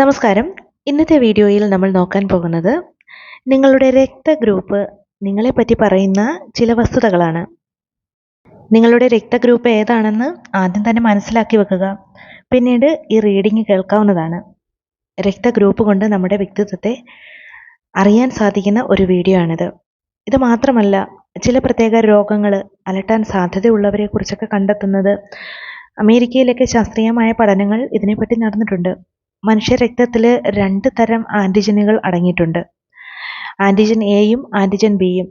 നമസ്കാരം. ഇന്നത്തെ വീഡിയോയിൽ നമ്മൾ നോക്കാൻ പോകുന്നത് നിങ്ങളുടെ രക്തഗ്രൂപ്പ് നിങ്ങളെപ്പറ്റി പറയുന്ന ചില വസ്തുതകളാണ്. നിങ്ങളുടെ രക്തഗ്രൂപ്പ് ഏതാണെന്ന് ആദ്യം തന്നെ മനസ്സിലാക്കി വെക്കുക. പിന്നീട് ഈ റീഡിംഗ് കേൾക്കാവുന്നതാണ്. രക്തഗ്രൂപ്പ് കൊണ്ട് നമ്മുടെ വ്യക്തിത്വത്തെ അറിയാൻ സാധിക്കുന്ന ഒരു വീഡിയോ ആണിത്. ഇത് മാത്രമല്ല ചില പ്രത്യേക രോഗങ്ങൾ അലട്ടാൻ സാധ്യതയുള്ളവരെ കുറിച്ചൊക്കെ കണ്ടെത്തുന്നത് അമേരിക്കയിലൊക്കെ ശാസ്ത്രീയമായ പഠനങ്ങൾ ഇതിനെപ്പറ്റി നടന്നിട്ടുണ്ട്. മനുഷ്യ രക്തത്തിൽ രണ്ട് തരം ആന്റിജനുകൾ അടങ്ങിയിട്ടുണ്ട്. ആന്റിജൻ എയും ആന്റിജൻ ബിയും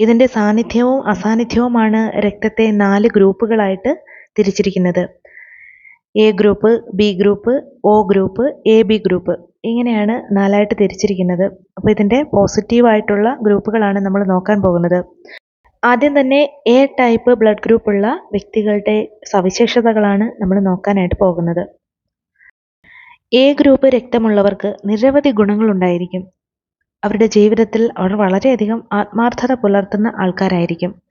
ഇതിന്റെ സാന്നിധ്യവും അസാന്നിധ്യവുമാണ് രക്തത്തെ നാല് ഗ്രൂപ്പുകളായിട്ട് തിരിച്ചിരിക്കുന്നത്. A group B group O group A B group ഇങ്ങനെയാണ് നാലായിട്ട് തിരിച്ചിരിക്കുന്നത്. അപ്പോൾ ഇതിന്റെ പോസിറ്റീവായിട്ടുള്ള ഗ്രൂപ്പുകളാണ് നമ്മൾ നോക്കാൻ പോകുന്നത്. ആദ്യം തന്നെ എ ടൈപ്പ് ബ്ലഡ് ഗ്രൂപ്പുള്ള വ്യക്തികളുടെ സവിശേഷതകളാണ് നമ്മൾ നോക്കാനായിട്ട് പോകുന്നത്. എ ഗ്രൂപ്പ് രക്തമുള്ളവർക്ക് നിരവധി ഗുണങ്ങളുണ്ടായിരിക്കും. അവരുടെ ജീവിതത്തിൽ അവർ വളരെയധികം ആത്മാർത്ഥത പുലർത്തുന്ന ആൾക്കാരായിരിക്കും.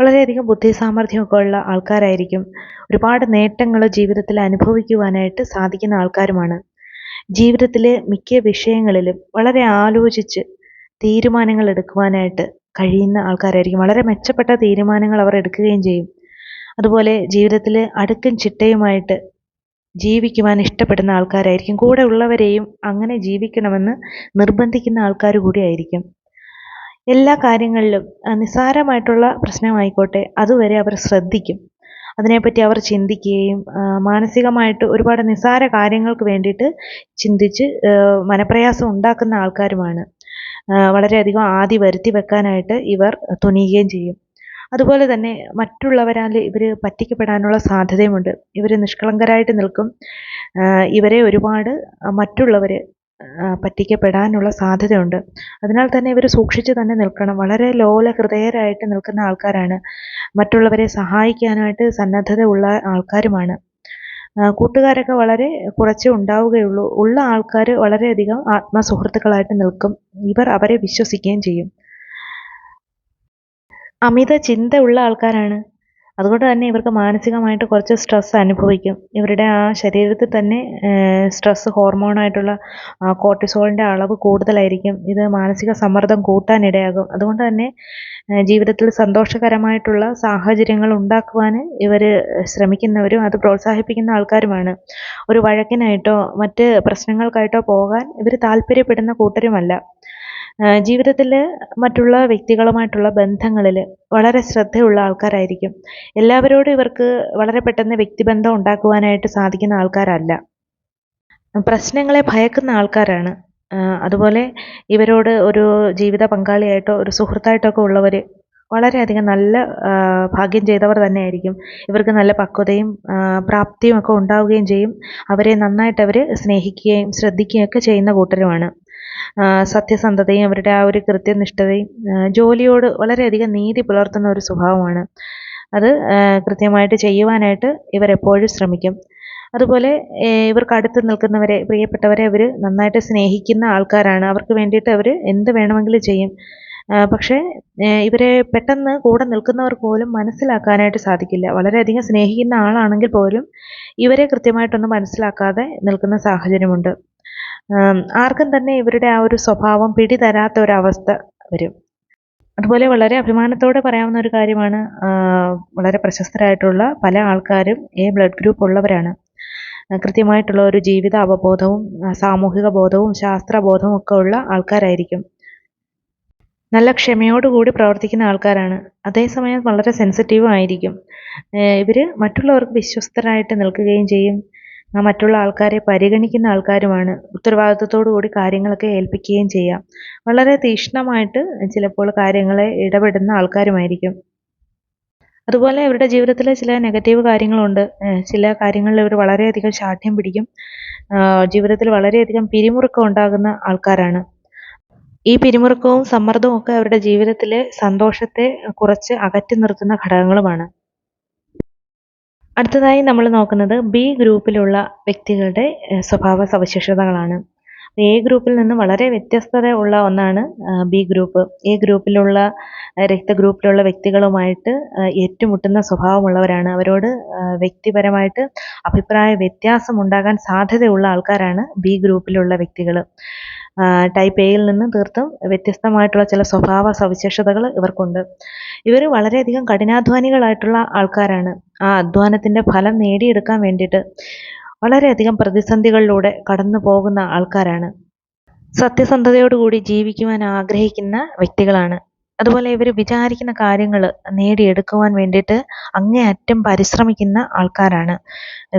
വളരെയധികം ബുദ്ധി സാമർഥ്യമൊക്കെ ഉള്ള ആൾക്കാരായിരിക്കും. ഒരുപാട് നേട്ടങ്ങൾ ജീവിതത്തിൽ അനുഭവിക്കുവാനായിട്ട് സാധിക്കുന്ന ആൾക്കാരുമാണ്. ജീവിതത്തിലെ മിക്ക വിഷയങ്ങളിലും വളരെ ആലോചിച്ച് തീരുമാനങ്ങൾ എടുക്കുവാനായിട്ട് കഴിയുന്ന ആൾക്കാരായിരിക്കും. വളരെ മെച്ചപ്പെട്ട തീരുമാനങ്ങൾ അവർ എടുക്കുകയും ചെയ്യും. അതുപോലെ ജീവിതത്തിൽ അടുക്കും ചിട്ടയുമായിട്ട് ജീവിക്കുവാൻ ഇഷ്ടപ്പെടുന്ന ആൾക്കാരായിരിക്കും. കൂടെ ഉള്ളവരെയും അങ്ങനെ ജീവിക്കണമെന്ന് നിർബന്ധിക്കുന്ന ആൾക്കാർ കൂടിയായിരിക്കും. എല്ലാ കാര്യങ്ങളിലും നിസ്സാരമായിട്ടുള്ള പ്രശ്നമായിക്കോട്ടെ അതുവരെ അവർ ശ്രദ്ധിക്കും. അതിനെപ്പറ്റി അവർ ചിന്തിക്കുകയും മാനസികമായിട്ട് ഒരുപാട് നിസ്സാര കാര്യങ്ങൾക്ക് വേണ്ടിയിട്ട് ചിന്തിച്ച് മനപ്രയാസം ഉണ്ടാക്കുന്ന ആൾക്കാരുമാണ്. വളരെയധികം ആദി വരുത്തി വെക്കാനായിട്ട് ഇവർ തുനിയുകയും ചെയ്യും. അതുപോലെ തന്നെ മറ്റുള്ളവരാൽ ഇവർ പറ്റിക്കപ്പെടാനുള്ള സാധ്യതയുമുണ്ട്. ഇവർ നിഷ്കളങ്കരായിട്ട് നിൽക്കും. ഇവരെ ഒരുപാട് മറ്റുള്ളവർ പറ്റിക്കപ്പെടാനുള്ള സാധ്യതയുണ്ട്. അതിനാൽ തന്നെ ഇവർ സൂക്ഷിച്ച് തന്നെ നിൽക്കണം. വളരെ ലോല ഹൃദയരായിട്ട് നിൽക്കുന്ന ആൾക്കാരാണ്. മറ്റുള്ളവരെ സഹായിക്കാനായിട്ട് സന്നദ്ധത ഉള്ള ആൾക്കാരുമാണ് കൂട്ടുകാരൊക്കെ വളരെ കുറച്ച് ഉണ്ടാവുകയുള്ളൂ. ഉള്ള ആൾക്കാർ വളരെയധികം ആത്മസുഹൃത്തുക്കളായിട്ട് നിൽക്കും. ഇവർ അവരെ വിശ്വസിക്കുകയും ചെയ്യും. അമിത ചിന്ത ഉള്ള ആൾക്കാരാണ്. അതുകൊണ്ട് തന്നെ ഇവർക്ക് മാനസികമായിട്ട് കുറച്ച് സ്ട്രെസ് അനുഭവിക്കും. ഇവരുടെ ആ ശരീരത്തിൽ തന്നെ സ്ട്രെസ് ഹോർമോണായിട്ടുള്ള കോർട്ടിസോളിന്റെ അളവ് കൂടുതലായിരിക്കും. ഇത് മാനസിക സമ്മർദ്ദം കൂട്ടാനിടയാകും. അതുകൊണ്ട് തന്നെ ജീവിതത്തിൽ സന്തോഷകരമായിട്ടുള്ള സാഹചര്യങ്ങൾ ഉണ്ടാക്കുവാൻ ഇവർ ശ്രമിക്കുന്നവരും അത് പ്രോത്സാഹിപ്പിക്കുന്ന ആൾക്കാരുമാണ്. ഒരു വഴക്കിനായിട്ടോ മറ്റ് പ്രശ്നങ്ങൾക്കായിട്ടോ പോകാൻ ഇവർ താല്പര്യപ്പെടുന്ന കൂട്ടരുമല്ല. ജീവിതത്തിൽ മറ്റുള്ള വ്യക്തികളുമായിട്ടുള്ള ബന്ധങ്ങളിൽ വളരെ ശ്രദ്ധയുള്ള ആൾക്കാരായിരിക്കും. എല്ലാവരോടും ഇവർക്ക് വളരെ പെട്ടെന്ന് വ്യക്തിബന്ധം ഉണ്ടാക്കുവാനായിട്ട് സാധിക്കുന്ന ആൾക്കാരല്ല. പ്രശ്നങ്ങളെ ഭയക്കുന്ന ആൾക്കാരാണ്. അതുപോലെ ഇവരോട് ഒരു ജീവിത പങ്കാളിയായിട്ടോ ഒരു സുഹൃത്തായിട്ടോ ഒക്കെ ഉള്ളവർ വളരെയധികം നല്ല ഭാഗ്യം ചെയ്തവർ തന്നെയായിരിക്കും. ഇവർക്ക് നല്ല പക്വതയും പ്രാപ്തിയും ഒക്കെ ഉണ്ടാവുകയും ചെയ്യും. അവരെ നന്നായിട്ട് അവർ സ്നേഹിക്കുകയും ശ്രദ്ധിക്കുകയും ഒക്കെ ചെയ്യുന്ന കൂട്ടരുമാണ്. സത്യസന്ധതയും അവരുടെ ആ ഒരു കൃത്യനിഷ്ഠതയും ജോലിയോട് വളരെയധികം നീതി പുലർത്തുന്ന ഒരു സ്വഭാവമാണ്. അത് കൃത്യമായിട്ട് ചെയ്യുവാനായിട്ട് ഇവരെപ്പോഴും ശ്രമിക്കും. അതുപോലെ ഇവർക്ക് അടുത്ത് നിൽക്കുന്നവരെ പ്രിയപ്പെട്ടവരെ അവർ നന്നായിട്ട് സ്നേഹിക്കുന്ന ആൾക്കാരാണ്. അവർക്ക് വേണ്ടിയിട്ട് അവർ എന്ത് വേണമെങ്കിലും ചെയ്യും. പക്ഷേ ഇവരെ പെട്ടെന്ന് കൂടെ നിൽക്കുന്നവർ പോലും മനസ്സിലാക്കാനായിട്ട് സാധിക്കില്ല. വളരെയധികം സ്നേഹിക്കുന്ന ആളാണെങ്കിൽ പോലും ഇവരെ കൃത്യമായിട്ടൊന്നും മനസ്സിലാക്കാതെ നിൽക്കുന്ന സാഹചര്യമുണ്ട്. ആർക്കും തന്നെ ഇവരുടെ ആ ഒരു സ്വഭാവം പിടിതരാത്ത ഒരവസ്ഥ വരും. അതുപോലെ വളരെ അഭിമാനത്തോടെ പറയാവുന്ന ഒരു കാര്യമാണ് വളരെ പ്രശസ്തരായിട്ടുള്ള പല ആൾക്കാരും എ ബ്ലഡ് ഗ്രൂപ്പ് ഉള്ളവരാണ്. കൃത്യമായിട്ടുള്ള ഒരു ജീവിത അവബോധവും സാമൂഹിക ബോധവും ശാസ്ത്രബോധവും ഒക്കെ ഉള്ള ആൾക്കാരായിരിക്കും. നല്ല ക്ഷമയോടുകൂടി പ്രവർത്തിക്കുന്ന ആൾക്കാരാണ്. അതേസമയം വളരെ സെൻസിറ്റീവും ആയിരിക്കും. ഇവർ മറ്റുള്ളവർക്ക് വിശ്വസ്തരായിട്ട് നിൽക്കുകയും ചെയ്യും. മറ്റുള്ള ആൾക്കാരെ പരിഗണിക്കുന്ന ആൾക്കാരുമാണ്. ഉത്തരവാദിത്വത്തോടു കൂടി കാര്യങ്ങളൊക്കെ ഏൽപ്പിക്കുകയും ചെയ്യാം. വളരെ തീക്ഷ്ണമായിട്ട് ചിലപ്പോൾ കാര്യങ്ങളെ ഇടപെടുന്ന ആൾക്കാരുമായിരിക്കും. അതുപോലെ ഇവരുടെ ജീവിതത്തിൽ ചില നെഗറ്റീവ് കാര്യങ്ങളുണ്ട്. ചില കാര്യങ്ങളിൽ ഇവർ വളരെയധികം ശാഠ്യം പിടിക്കും. ജീവിതത്തിൽ വളരെയധികം പിരിമുറുക്കം ഉണ്ടാകുന്ന ആൾക്കാരാണ്. ഈ പിരിമുറുക്കവും സമ്മർദ്ദവും ഒക്കെ അവരുടെ ജീവിതത്തിലെ സന്തോഷത്തെ കുറച്ച് അകറ്റി നിർത്തുന്ന ഘടകങ്ങളുമാണ്. അടുത്തതായി നമ്മൾ നോക്കുന്നത് ബി ഗ്രൂപ്പിലുള്ള വ്യക്തികളുടെ സ്വഭാവ സവിശേഷതകളാണ്. എ ഗ്രൂപ്പിൽ നിന്ന് വളരെ വ്യത്യസ്തത ഉള്ള ഒന്നാണ് ബി ഗ്രൂപ്പ്. എ ഗ്രൂപ്പിലുള്ള രക്ത ഗ്രൂപ്പിലുള്ള വ്യക്തികളുമായിട്ട് ഏറ്റുമുട്ടുന്ന സ്വഭാവമുള്ളവരാണ്. അവരോട് വ്യക്തിപരമായിട്ട് അഭിപ്രായ വ്യത്യാസം ഉണ്ടാകാൻ സാധ്യതയുള്ള ആൾക്കാരാണ് ബി ഗ്രൂപ്പിലുള്ള വ്യക്തികൾ ടൈപ്പ് എയിൽ നിന്ന് തീർത്തും വ്യത്യസ്തമായിട്ടുള്ള ചില സ്വഭാവ സവിശേഷതകൾ ഇവർക്കുണ്ട്. ഇവർ വളരെയധികം കഠിനാധ്വാനികളായിട്ടുള്ള ആൾക്കാരാണ്. ആ അധ്വാനത്തിന്റെ ഫലം നേടിയെടുക്കാൻ വേണ്ടിയിട്ട് വളരെയധികം പ്രതിസന്ധികളിലൂടെ കടന്നു പോകുന്ന ആൾക്കാരാണ്. സത്യസന്ധതയോടുകൂടി ജീവിക്കുവാൻ ആഗ്രഹിക്കുന്ന വ്യക്തികളാണ്. അതുപോലെ ഇവർ വിചാരിക്കുന്ന കാര്യങ്ങൾ നേടിയെടുക്കുവാൻ വേണ്ടിയിട്ട് അങ്ങേയറ്റം പരിശ്രമിക്കുന്ന ആൾക്കാരാണ്.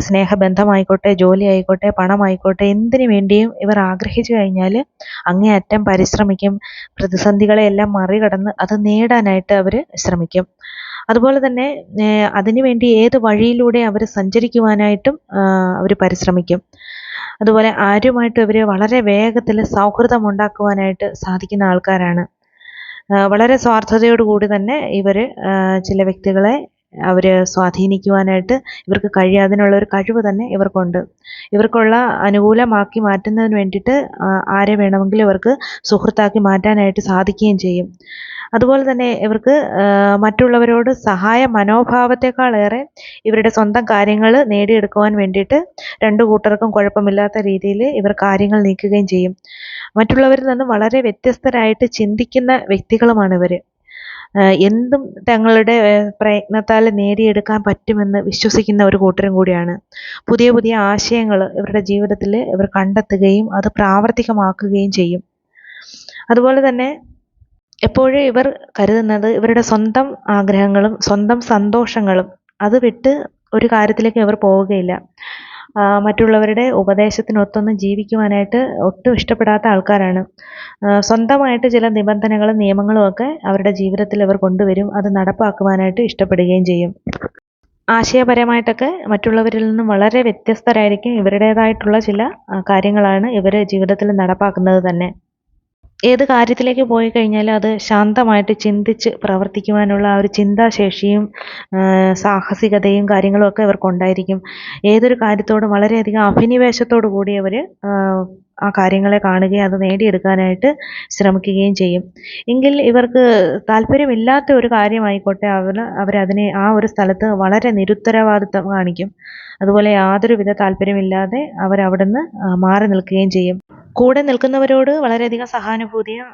സ്നേഹബന്ധമായിക്കോട്ടെ ജോലി ആയിക്കോട്ടെ പണമായിക്കോട്ടെ എന്തിനു വേണ്ടിയും ഇവർ ആഗ്രഹിച്ചു കഴിഞ്ഞാൽ അങ്ങേയറ്റം പരിശ്രമിക്കും. പ്രതിസന്ധികളെ എല്ലാം മറികടന്ന് അത് നേടാനായിട്ട് അവർ ശ്രമിക്കും. അതുപോലെ തന്നെ അതിനുവേണ്ടി അതിനു വേണ്ടി ഏത് വഴിയിലൂടെ അവർ സഞ്ചരിക്കുവാനായിട്ടും അവർ പരിശ്രമിക്കും. അതുപോലെ ആരുമായിട്ട് ഇവർ വളരെ വേഗത്തിൽ സൗഹൃദം ഉണ്ടാക്കുവാനായിട്ട് സാധിക്കുന്ന ആൾക്കാരാണ്. വളരെ സ്വാർത്ഥതയോടുകൂടി തന്നെ ഇവർ ചില വ്യക്തികളെ അവർ സ്വാധീനിക്കുവാനായിട്ട് ഇവർക്ക് കഴിയും അതിനുള്ള ഒരു കഴിവ് തന്നെ ഇവർക്കുണ്ട്. ഇവർക്കുള്ള അനുകൂലമാക്കി മാറ്റുന്നതിന് വേണ്ടിയിട്ട് ആരെ വേണമെങ്കിലും ഇവർക്ക് സുഹൃത്താക്കി മാറ്റാനായിട്ട് സാധിക്കുകയും ചെയ്യും. അതുപോലെ തന്നെ ഇവർക്ക് മറ്റുള്ളവരോട് സഹായ മനോഭാവത്തെക്കാളേറെ ഇവരുടെ സ്വന്തം കാര്യങ്ങൾ നേടിയെടുക്കുവാൻ വേണ്ടിയിട്ട് രണ്ടു കൂട്ടർക്കും കുഴപ്പമില്ലാത്ത രീതിയിൽ ഇവർ കാര്യങ്ങൾ നീക്കുകയും ചെയ്യും. മറ്റുള്ളവരിൽ നിന്ന് വളരെ വ്യത്യസ്തരായിട്ട് ചിന്തിക്കുന്ന വ്യക്തികളുമാണ് ഇവർ എന്തും തങ്ങളുടെ പ്രയത്നത്താൽ നേടിയെടുക്കാൻ പറ്റുമെന്ന് വിശ്വസിക്കുന്ന ഒരു കൂട്ടരും കൂടിയാണ്. പുതിയ പുതിയ ആശയങ്ങൾ ഇവരുടെ ജീവിതത്തിൽ ഇവർ കണ്ടെത്തുകയും അത് പ്രാവർത്തികമാക്കുകയും ചെയ്യും. അതുപോലെ തന്നെ എപ്പോഴും ഇവർ കരുതുന്നത് ഇവരുടെ സ്വന്തം ആഗ്രഹങ്ങളും സ്വന്തം സന്തോഷങ്ങളും അത് വിട്ട് ഒരു കാര്യത്തിലേക്ക് ഇവർ പോവുകയില്ല. മറ്റുള്ളവരുടെ ഉപദേശത്തിനൊത്തൊന്നും ജീവിക്കുവാനായിട്ട് ഒട്ടും ഇഷ്ടപ്പെടാത്ത ആൾക്കാരാണ്. സ്വന്തമായിട്ട് ചില നിബന്ധനകളും നിയമങ്ങളും ഒക്കെ അവരുടെ ജീവിതത്തിൽ അവർ കൊണ്ടുവരും. അത് നടപ്പാക്കുവാനായിട്ട് ഇഷ്ടപ്പെടുകയും ചെയ്യും. ആശയപരമായിട്ടൊക്കെ മറ്റുള്ളവരിൽ നിന്നും വളരെ വ്യത്യസ്തരായിരിക്കും ഇവരുടേതായിട്ടുള്ള ചില കാര്യങ്ങളാണ് ഇവർ ജീവിതത്തിൽ നടപ്പാക്കുന്നത് തന്നെ. ഏത് കാര്യത്തിലേക്ക് പോയി കഴിഞ്ഞാലും അത് ശാന്തമായിട്ട് ചിന്തിച്ച് പ്രവർത്തിക്കുവാനുള്ള ആ ഒരു ചിന്താശേഷിയും സാഹസികതയും കാര്യങ്ങളും ഒക്കെ ഇവർക്കുണ്ടായിരിക്കും. ഏതൊരു കാര്യത്തോടും വളരെയധികം അഭിനിവേശത്തോടു കൂടി അവർ ആ കാര്യങ്ങളെ കാണുകയും അത് നേടിയെടുക്കാനായിട്ട് ശ്രമിക്കുകയും ചെയ്യും. എങ്കിൽ ഇവർക്ക് താല്പര്യമില്ലാത്ത ഒരു കാര്യമായിക്കോട്ടെ അവർ അവരതിനെ ആ ഒരു സ്ഥലത്ത് വളരെ നിരുത്തരവാദിത്വം കാണിക്കും. അതുപോലെ യാതൊരുവിധ താല്പര്യമില്ലാതെ അവരവിടുന്ന് മാറി നിൽക്കുകയും ചെയ്യും. കൂടെ നിൽക്കുന്നവരോട് വളരെയധികം സഹാനുഭൂതിയും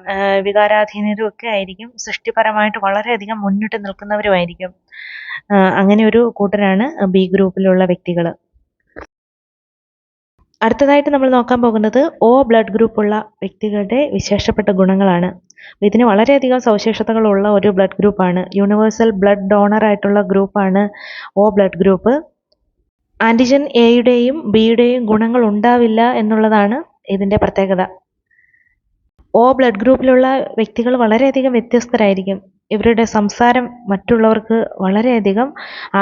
വികാരാധീനരും ഒക്കെ ആയിരിക്കും. സൃഷ്ടിപരമായിട്ട് വളരെയധികം മുന്നിട്ട് നിൽക്കുന്നവരുമായിരിക്കും അങ്ങനെ ഒരു കൂട്ടരാണ് ബി ഗ്രൂപ്പിലുള്ള വ്യക്തികൾ അടുത്തതായിട്ട് നമ്മൾ നോക്കാൻ പോകുന്നത് ഓ ബ്ലഡ് ഗ്രൂപ്പുള്ള വ്യക്തികളുടെ വിശേഷപ്പെട്ട ഗുണങ്ങളാണ്. ഇതിന് വളരെയധികം സവിശേഷതകളുള്ള ഒരു ബ്ലഡ് ഗ്രൂപ്പാണ്. യൂണിവേഴ്സൽ ബ്ലഡ് ഡോണർ ആയിട്ടുള്ള ഗ്രൂപ്പാണ് ഓ ബ്ലഡ് ഗ്രൂപ്പ്. ആന്റിജൻ എയുടെയും ബിയുടെയും ഗുണങ്ങൾ ഉണ്ടാവില്ല എന്നുള്ളതാണ് ഇതിന്റെ പ്രത്യേകത. ഓ ബ്ലഡ് ഗ്രൂപ്പിലുള്ള വ്യക്തികൾ വളരെയധികം വ്യത്യസ്തരായിരിക്കും. ഇവരുടെ സംസാരം മറ്റുള്ളവർക്ക് വളരെയധികം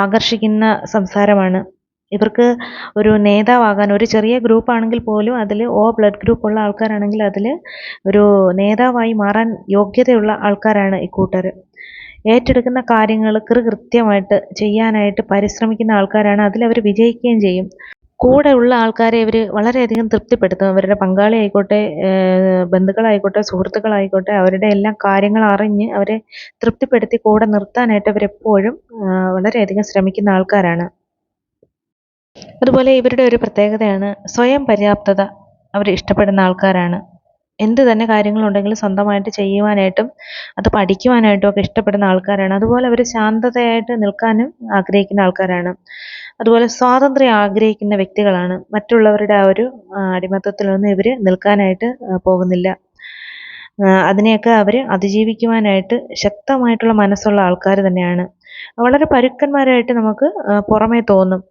ആകർഷിക്കുന്ന സംസാരമാണ്. ഇവർക്ക് ഒരു നേതാവാകാൻ ഒരു ചെറിയ ഗ്രൂപ്പ് ആണെങ്കിൽ പോലും അതിൽ ഓ ബ്ലഡ് ഗ്രൂപ്പ് ഉള്ള ആൾക്കാരാണെങ്കിൽ അതിൽ ഒരു നേതാവായി മാറാൻ യോഗ്യതയുള്ള ആൾക്കാരാണ് ഇക്കൂട്ടർ ഏറ്റെടുക്കുന്ന കാര്യങ്ങൾ കൃത്യമായിട്ട് ചെയ്യാനായിട്ട് പരിശ്രമിക്കുന്ന ആൾക്കാരാണ് അതിൽ അവർ വിജയിക്കുകയും ചെയ്യും. കൂടെ ഉള്ള ആൾക്കാരെ ഇവർ വളരെയധികം തൃപ്തിപ്പെടുത്തും. അവരുടെ പങ്കാളി ആയിക്കോട്ടെ ബന്ധുക്കളായിക്കോട്ടെ സുഹൃത്തുക്കളായിക്കോട്ടെ അവരുടെ എല്ലാ കാര്യങ്ങൾ അറിഞ്ഞ് അവരെ തൃപ്തിപ്പെടുത്തി കൂടെ നിർത്താനായിട്ട് അവരെപ്പോഴും വളരെയധികം ശ്രമിക്കുന്ന ആൾക്കാരാണ്. അതുപോലെ ഇവരുടെ ഒരു പ്രത്യേകതയാണ് സ്വയം പര്യാപ്തത. അവർ ഇഷ്ടപ്പെടുന്ന ആൾക്കാരാണ്. എന്ത് തന്നെ കാര്യങ്ങളുണ്ടെങ്കിലും സ്വന്തമായിട്ട് ചെയ്യുവാനായിട്ടും അത് പഠിക്കുവാനായിട്ടും ഒക്കെ ഇഷ്ടപ്പെടുന്ന ആൾക്കാരാണ്. അതുപോലെ അവർ ശാന്തതയായിട്ട് നിൽക്കാനും ആഗ്രഹിക്കുന്ന ആൾക്കാരാണ്. അതുപോലെ സ്വാതന്ത്ര്യം ആഗ്രഹിക്കുന്ന വ്യക്തികളാണ്. മറ്റുള്ളവരുടെ ആ ഒരു അടിമത്തത്തിലൊന്നും ഇവർ നിൽക്കാനായിട്ട് പോകുന്നില്ല. അതിനെയൊക്കെ അവർ അതിജീവിക്കുവാനായിട്ട് ശക്തമായിട്ടുള്ള മനസ്സുള്ള ആൾക്കാർ തന്നെയാണ്. വളരെ പരുക്കന്മാരായിട്ട് നമുക്ക് പുറമേ തോന്നും.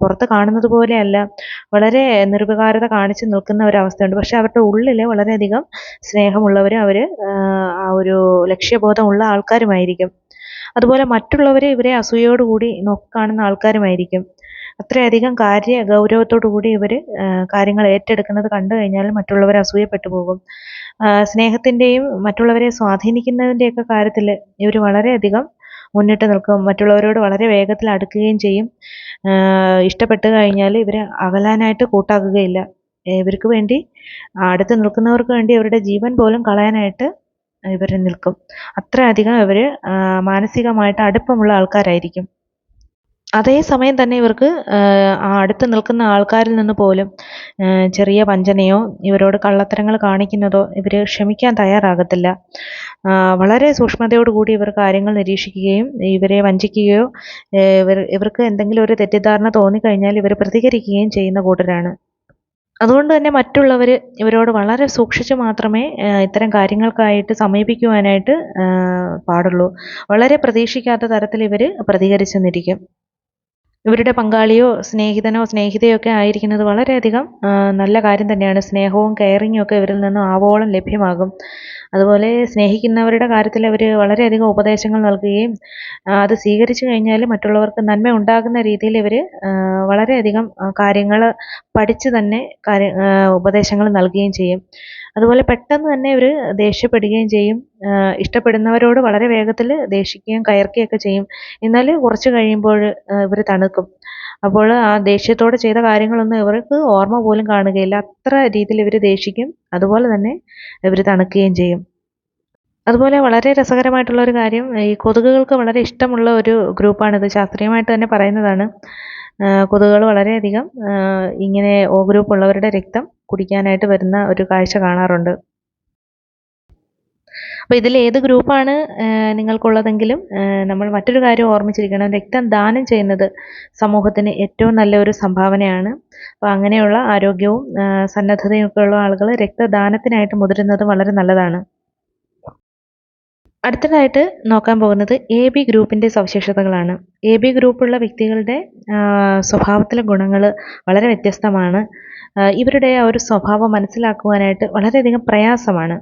പുറത്ത് കാണുന്നത് പോലെയല്ല. വളരെ നിർവികാരത കാണിച്ച് നിൽക്കുന്ന ഒരവസ്ഥയുണ്ട് പക്ഷെ അവരുടെ ഉള്ളിൽ വളരെയധികം സ്നേഹമുള്ളവരും അവർ ആ ഒരു ലക്ഷ്യബോധമുള്ള ആൾക്കാരുമായിരിക്കും. അതുപോലെ മറ്റുള്ളവരെ ഇവരെ അസൂയയോടുകൂടി നോക്കിക്കാണുന്ന ആൾക്കാരുമായിരിക്കും. അത്രയധികം കാര്യ ഗൗരവത്തോടു കൂടി ഇവർ കാര്യങ്ങൾ ഏറ്റെടുക്കുന്നത് കണ്ടു കഴിഞ്ഞാൽ മറ്റുള്ളവർ അസൂയപ്പെട്ടു പോകും. സ്നേഹത്തിന്റെയും മറ്റുള്ളവരെ സ്വാധീനിക്കുന്നതിന്റെയൊക്കെ കാര്യത്തിൽ ഇവർ വളരെയധികം മുന്നിട്ട് നിൽക്കും. മറ്റുള്ളവരോട് വളരെ വേഗത്തിൽ അടുക്കുകയും ചെയ്യും. ഇഷ്ടപ്പെട്ട് കഴിഞ്ഞാൽ ഇവരെ അകലാനായിട്ട് കൂട്ടാക്കുകയില്ല. ഇവർക്ക് വേണ്ടി അടുത്ത് നിൽക്കുന്നവർക്ക് വേണ്ടി അവരുടെ ജീവൻ പോലും കളയാനായിട്ട് ഇവർ നിൽക്കും. അത്രയധികം ഇവർ മാനസികമായിട്ട് അടുപ്പമുള്ള ആൾക്കാരായിരിക്കും. അതേസമയം തന്നെ ഇവർക്ക് ആ അടുത്ത് നിൽക്കുന്ന ആൾക്കാരിൽ നിന്ന് പോലും ചെറിയ വഞ്ചനയോ ഇവരോട് കള്ളത്തരങ്ങൾ കാണിക്കുന്നതോ ഇവർ ക്ഷമിക്കാൻ തയ്യാറാകത്തില്ല. വളരെ സൂക്ഷ്മതയോടു കൂടി ഇവർ കാര്യങ്ങൾ നിരീക്ഷിക്കുകയും ഇവരെ വഞ്ചിക്കുകയോ ഇവർ ഇവർക്ക് എന്തെങ്കിലും ഒരു തെറ്റിദ്ധാരണ തോന്നിക്കഴിഞ്ഞാൽ ഇവർ പ്രതികരിക്കുകയും ചെയ്യുന്ന കൂട്ടരാണ്. അതുകൊണ്ട് തന്നെ മറ്റുള്ളവർ ഇവരോട് വളരെ സൂക്ഷിച്ച് മാത്രമേ ഇത്തരം കാര്യങ്ങൾക്കായിട്ട് സമീപിക്കുവാനായിട്ട് പാടുള്ളൂ. വളരെ പ്രതീക്ഷിക്കാത്ത തരത്തിൽ ഇവർ പ്രതികരിച്ചെന്നിരിക്കും. ഇവരുടെ പങ്കാളിയോ സ്നേഹിതനോ സ്നേഹിതയോ ഒക്കെ ആയിരിക്കുന്നത് വളരെയധികം നല്ല കാര്യം തന്നെയാണ്. സ്നേഹവും കെയറിങ്ങും ഒക്കെ ഇവരിൽ നിന്നും ആവോളം ലഭ്യമാകും. അതുപോലെ സ്നേഹിക്കുന്നവരുടെ കാര്യത്തിൽ അവർ വളരെയധികം ഉപദേശങ്ങൾ നൽകുകയും അത് സ്വീകരിച്ചു കഴിഞ്ഞാൽ മറ്റുള്ളവർക്ക് നന്മ ഉണ്ടാകുന്ന രീതിയിൽ ഇവർ വളരെയധികം കാര്യങ്ങൾ പഠിച്ച് തന്നെ കാര്യ ഉപദേശങ്ങൾ നൽകുകയും ചെയ്യും. അതുപോലെ പെട്ടെന്ന് തന്നെ ഇവർ ദേഷ്യപ്പെടുകയും ചെയ്യും ഇഷ്ടപ്പെടുന്നവരോട് വളരെ വേഗത്തിൽ ദേഷിക്കുകയും കയർക്കുകയൊക്കെ ചെയ്യും. എന്നാൽ കുറച്ച് കഴിയുമ്പോൾ ഇവർ തണുക്കും. അപ്പോൾ ആ ദേഷ്യത്തോടെ ചെയ്ത കാര്യങ്ങളൊന്നും ഇവർക്ക് ഓർമ്മ പോലും കാണുകയില്ല. അത്ര രീതിയിൽ ഇവർ ദേഷിക്കും. അതുപോലെ തന്നെ ഇവർ തണുക്കുകയും ചെയ്യും. അതുപോലെ വളരെ രസകരമായിട്ടുള്ള ഒരു കാര്യം ഈ കൊതുകുകൾക്ക് വളരെ ഇഷ്ടമുള്ള ഒരു ഗ്രൂപ്പാണിത് ശാസ്ത്രീയമായിട്ട് തന്നെ പറയുന്നതാണ്. കൊതുകുകൾ വളരെയധികം ഇങ്ങനെ ഓ ഗ്രൂപ്പ് ഉള്ളവരുടെ രക്തം കുടിക്കാനായിട്ട് വരുന്ന ഒരു കാഴ്ച കാണാറുണ്ട്. അപ്പോൾ ഇതിൽ ഏത് ഗ്രൂപ്പാണ് നിങ്ങൾക്കുള്ളതെങ്കിലും നമ്മൾ മറ്റൊരു കാര്യം ഓർമ്മിച്ചിരിക്കണം. രക്തം ദാനം ചെയ്യുന്നത് സമൂഹത്തിന് ഏറ്റവും നല്ലൊരു സംഭാവനയാണ്. അപ്പോൾ അങ്ങനെയുള്ള ആരോഗ്യവും സന്നദ്ധതയും ഒക്കെ ഉള്ള ആളുകൾ രക്തദാനത്തിനായിട്ട് മുതിരുന്നത് വളരെ നല്ലതാണ്. അടുത്തതായിട്ട് നോക്കാൻ പോകുന്നത് എ ബി ഗ്രൂപ്പിന്റെ സവിശേഷതകളാണ്. എ ബി ഗ്രൂപ്പുള്ള വ്യക്തികളുടെ സ്വഭാവത്തിലെ ഗുണങ്ങൾ വളരെ വ്യത്യസ്തമാണ്. ഇവരുടെ ആ ഒരു സ്വഭാവം മനസ്സിലാക്കുവാനായിട്ട് വളരെയധികം പ്രയാസമാണ്.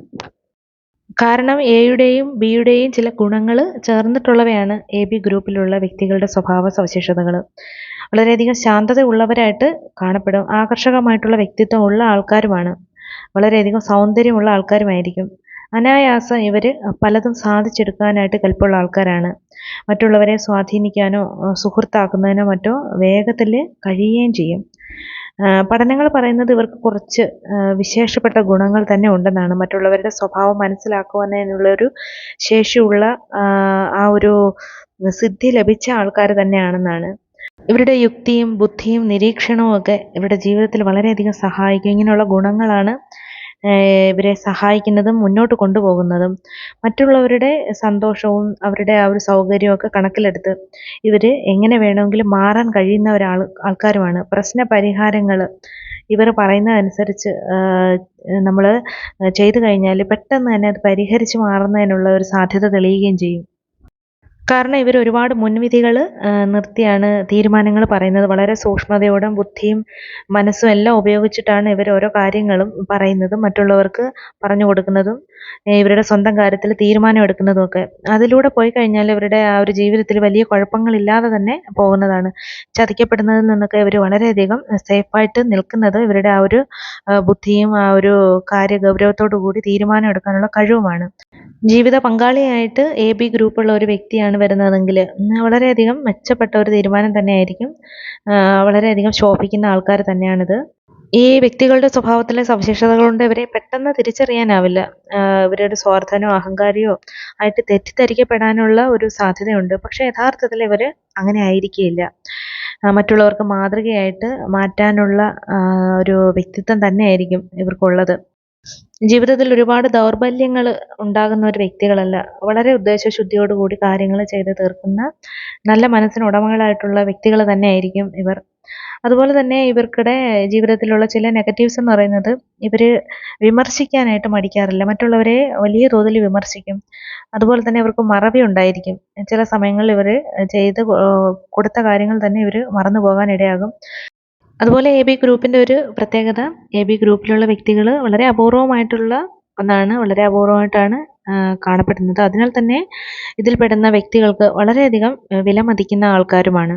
കാരണം എയുടെയും ബിയുടെയും ചില ഗുണങ്ങൾ ചേർന്നിട്ടുള്ളവയാണ് എ ബി ഗ്രൂപ്പിലുള്ള വ്യക്തികളുടെ സ്വഭാവ സവിശേഷതകൾ വളരെയധികം ശാന്തത ഉള്ളവരായിട്ട് കാണപ്പെടും. ആകർഷകമായിട്ടുള്ള വ്യക്തിത്വം ഉള്ള ആൾക്കാരുമാണ്. വളരെയധികം സൗന്ദര്യമുള്ള ആൾക്കാരുമായിരിക്കും. അനായാസം ഇവർ പലതും സാധിച്ചെടുക്കാനായിട്ട് കൽപ്പുള്ള ആൾക്കാരാണ്. മറ്റുള്ളവരെ സ്വാധീനിക്കാനോ സുഹൃത്താക്കുന്നതിനോ മറ്റോ വേഗത്തിൽ കഴിയുകയും ചെയ്യും. പഠനങ്ങൾ പറയുന്നത് ഇവർക്ക് കുറച്ച് വിശേഷപ്പെട്ട ഗുണങ്ങൾ തന്നെ ഉണ്ടെന്നാണ്. മറ്റുള്ളവരുടെ സ്വഭാവം മനസ്സിലാക്കുവാനുള്ളൊരു ശേഷിയുള്ള ആ ഒരു സിദ്ധി ലഭിച്ച ആൾക്കാർ തന്നെയാണെന്നാണ്. ഇവരുടെ യുക്തിയും ബുദ്ധിയും നിരീക്ഷണവും ഒക്കെ ഇവരുടെ ജീവിതത്തിൽ വളരെയധികം സഹായിക്കും. ഇങ്ങനെയുള്ള ഗുണങ്ങളാണ് ഇവരെ സഹായിക്കുന്നതും മുന്നോട്ട് കൊണ്ടുപോകുന്നതും മറ്റുള്ളവരുടെ സന്തോഷവും അവരുടെ ആ ഒരു സൗകര്യവും ഒക്കെ കണക്കിലെടുത്ത് ഇവർ എങ്ങനെ വേണമെങ്കിലും മാറാൻ കഴിയുന്ന ഒരാൾ ആൾക്കാരുമാണ്. പ്രശ്ന പരിഹാരങ്ങൾ ഇവർ പറയുന്നതനുസരിച്ച് നമ്മൾ ചെയ്തു കഴിഞ്ഞാൽ പെട്ടെന്ന് തന്നെ അത് പരിഹരിച്ച് മാറുന്നതിനുള്ള ഒരു സാധ്യത തെളിയുകയും ചെയ്യും. കാരണം ഇവർ ഒരുപാട് മുൻവിധികൾ നിർത്തിയാണ് തീരുമാനങ്ങൾ പറയുന്നത്. വളരെ സൂക്ഷ്മതയോടും ബുദ്ധിയും മനസ്സും എല്ലാം ഉപയോഗിച്ചിട്ടാണ് ഇവർ ഓരോ കാര്യങ്ങളും പറയുന്നതും മറ്റുള്ളവർക്ക് പറഞ്ഞു കൊടുക്കുന്നതും ഇവരുടെ സ്വന്തം കാര്യത്തിൽ തീരുമാനം എടുക്കുന്നതും ഒക്കെ. അതിലൂടെ പോയി കഴിഞ്ഞാൽ ഇവരുടെ ആ ഒരു ജീവിതത്തിൽ വലിയ കുഴപ്പങ്ങളില്ലാതെ തന്നെ പോകുന്നതാണ്. ചതിക്കപ്പെടുന്നതിൽ നിന്നൊക്കെ ഇവർ വളരെയധികം സേഫായിട്ട് നിൽക്കുന്നത് ഇവരുടെ ആ ഒരു ബുദ്ധിയും ആ ഒരു കാര്യ ഗൗരവത്തോടു കൂടി തീരുമാനം എടുക്കാനുള്ള കഴിവുമാണ്. ജീവിത പങ്കാളിയായിട്ട് എ ബി ഗ്രൂപ്പുള്ള ഒരു വ്യക്തിയാണ് വരുന്നതെങ്കിൽ വളരെയധികം മെച്ചപ്പെട്ട ഒരു തീരുമാനം തന്നെയായിരിക്കും. വളരെയധികം ശോഭിക്കുന്ന ആൾക്കാർ തന്നെയാണിത്. ഈ വ്യക്തികളുടെ സ്വഭാവത്തിലെ സവിശേഷതകൾ കൊണ്ട് ഇവരെ പെട്ടെന്ന് തിരിച്ചറിയാനാവില്ല. ഇവരൊരു സ്വാർത്ഥനോ അഹങ്കാരിയോ ആയിട്ട് തെറ്റിദ്ധരിക്കപ്പെടാനുള്ള ഒരു സാധ്യതയുണ്ട്. പക്ഷേ യഥാർത്ഥത്തിൽ ഇവർ അങ്ങനെ ആയിരിക്കില്ല മറ്റുള്ളവർക്ക് മാതൃകയായിട്ട് മാറ്റാനുള്ള ഒരു വ്യക്തിത്വം തന്നെയായിരിക്കും ഇവർക്കുള്ളത്. ജീവിതത്തിൽ ഒരുപാട് ദൗർബല്യങ്ങൾ ഉണ്ടാകുന്ന ഒരു വ്യക്തികളല്ല. വളരെ ഉദ്ദേശശുദ്ധിയോടുകൂടി കാര്യങ്ങൾ ചെയ്ത് തീർക്കുന്ന നല്ല മനസ്സിന് ഉടമകളായിട്ടുള്ള വ്യക്തികൾ തന്നെയായിരിക്കും ഇവർ. അതുപോലെ തന്നെ ഇവർക്കിടെ ജീവിതത്തിലുള്ള ചില നെഗറ്റീവ്സ് എന്ന് പറയുന്നത് ഇവർ വിമർശിക്കാനായിട്ട് മടിക്കാറില്ല. മറ്റുള്ളവരെ വലിയ തോതിൽ വിമർശിക്കും. അതുപോലെ തന്നെ ഇവർക്ക് മറവി ഉണ്ടായിരിക്കും. ചില സമയങ്ങളിൽ ഇവർ ചെയ്ത് കൊടുത്ത കാര്യങ്ങൾ തന്നെ ഇവർ മറന്നു പോകാൻ ഇടയാകും. അതുപോലെ എ ബി ഗ്രൂപ്പിന്റെ ഒരു പ്രത്യേകത എ ബി ഗ്രൂപ്പിലുള്ള വ്യക്തികൾ വളരെ അപൂർവമായിട്ടുള്ള ഒന്നാണ് വളരെ അപൂർവമായിട്ടാണ് കാണപ്പെടുന്നത്. അതിനാൽ തന്നെ ഇതിൽപ്പെടുന്ന വ്യക്തികൾക്ക് വളരെയധികം വിലമതിക്കുന്ന ആൾക്കാരുമാണ്.